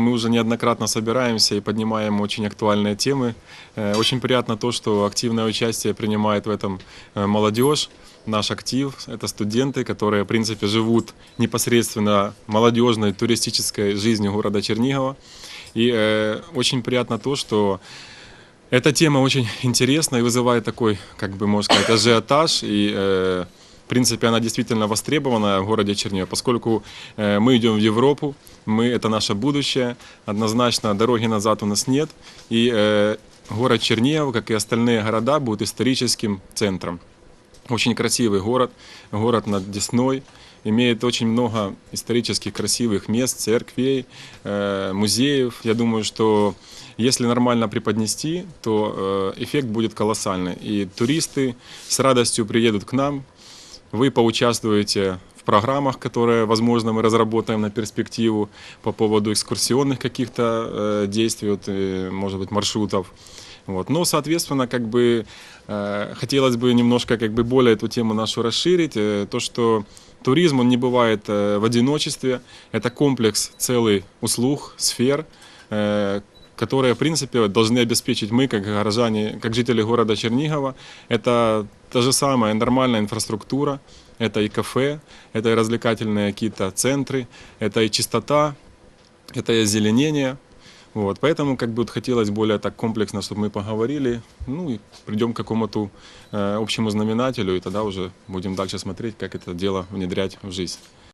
Мы уже неоднократно собираемся и поднимаем очень актуальные темы. Э, Очень приятно то, что активное участие принимает в этом э, молодежь. Наш актив – это студенты, которые, в принципе, живут непосредственно молодежной туристической жизнью города Чернигова. И э, очень приятно то, что эта тема очень интересна и вызывает такой, как бы можно сказать, ажиотаж. И, э, в принципе, она действительно востребована в городе Чернигов, поскольку э, мы идем в Европу, мы это наше будущее. Однозначно дороги назад у нас нет. И э, город Чернигов, как и остальные города, будет историческим центром. Очень красивый город, город над Десной. Имеет очень много исторических красивых мест, церквей, э, музеев. Я думаю, что если нормально преподнести, то э, эффект будет колоссальный. И туристы с радостью приедут к нам. Вы поучаствуете программах, которые, возможно, мы разработаем на перспективу по поводу экскурсионных каких-то э, действий, вот, может быть, маршрутов. Вот. Но, соответственно, как бы э, хотелось бы немножко как бы более эту тему нашу расширить. Э, то, что туризм, он не бывает э, в одиночестве. Это комплекс целый услуг, сфер, э, которые, в принципе, должны обеспечить мы, как горожане, как жители города Чернигова. Это та же самая нормальная инфраструктура, это и кафе, это и развлекательные какие-то центры, это и чистота, это и озеленение. Вот, поэтому как бы вот хотелось более так комплексно, чтобы мы поговорили, ну и придем к какому-то э, общему знаменателю, и тогда уже будем дальше смотреть, как это дело внедрять в жизнь.